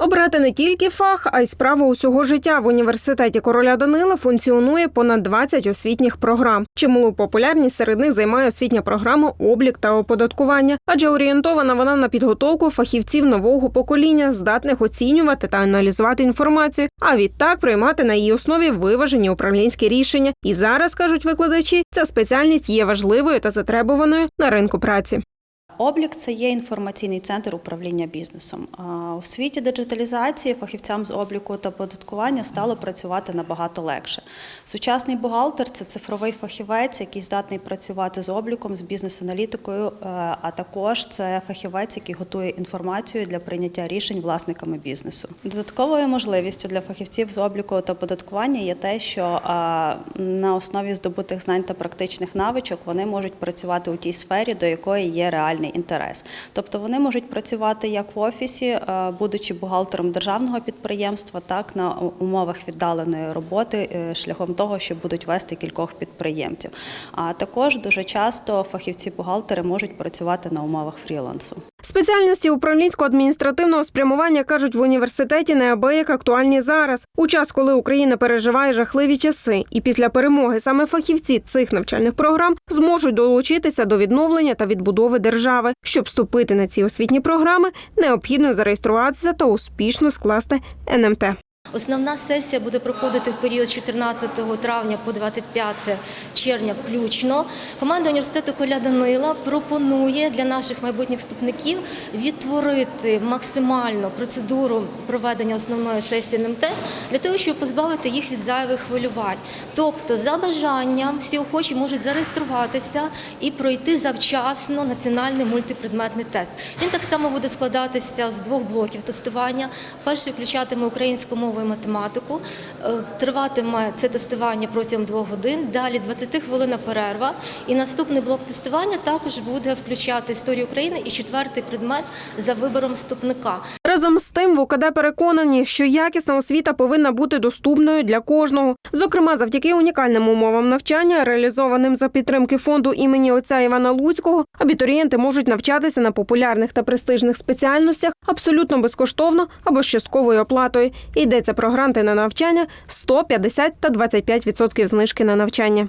Обрати не тільки фах, а й справу усього життя в університеті короля Данила функціонує понад 20 освітніх програм. Чималу популярність серед них займає освітня програма облік та оподаткування, адже орієнтована вона на підготовку фахівців нового покоління, здатних оцінювати та аналізувати інформацію, а відтак приймати на її основі виважені управлінські рішення. І зараз кажуть викладачі, ця спеціальність є важливою та затребуваною на ринку праці. Облік це є інформаційний центр управління бізнесом. У світі диджиталізації фахівцям з обліку та податкування стало працювати набагато легше. Сучасний бухгалтер це цифровий фахівець, який здатний працювати з обліком, з бізнес-аналітикою, е, а також це фахівець, який готує інформацію для прийняття рішень власниками бізнесу. Додатковою можливістю для фахівців з обліку та податкування є те, що на основі здобутих знань та практичних навичок вони можуть працювати у тій сфері, до якої є реальний інтерес. Тобто вони можуть працювати як в офісі, е, будучи бухгалтером державного підприємства, так на умовах віддаленої роботи е, шляхом того, що будуть вести кількох підприємців. А також дуже часто фахівці-бухгалтери можуть працювати на умовах фрілансу. Спеціальності управлінсько-адміністративного спрямування кажуть в університеті неабияк актуальні зараз, у час, коли Україна переживає жахливі часи, і після перемоги саме фахівці цих навчальних програм зможуть долучитися до відновлення та відбудови держави. Щоб вступити на ці освітні програми, необхідно зареєструватися та успішно скласти НМТ. Основна сесія буде проходити в період 14 травня по 25 червня включно. Команда університету Коля Данила пропонує для наших майбутніх вступників відтворити максимально процедуру проведення основної сесії НМТ для того, щоб позбавити їх від зайвих хвилювань. Тобто, за бажанням, всі охочі можуть зареєструватися і пройти завчасно національний мультипредметний тест. Він так само буде складатися з двох блоків тестування. Перший включатиме українську мову і математику. Е, Триватиме це тестування протягом двох годин. Далі 20 хвилина перерва. І наступний блок тестування також буде включати історію України і четвертий предмет за вибором вступника. Разом з тим, в УКД переконані, що якісна освіта повинна бути доступною для кожного. Зокрема, завдяки унікальним умовам навчання, реалізованим за підтримки фонду імені отця Івана Луцького, абітурієнти можуть навчатися на популярних та престижних спеціальностях абсолютно безкоштовно або з частковою оплатою. Йдеться про гранти на навчання 150 та 25% знижки на навчання.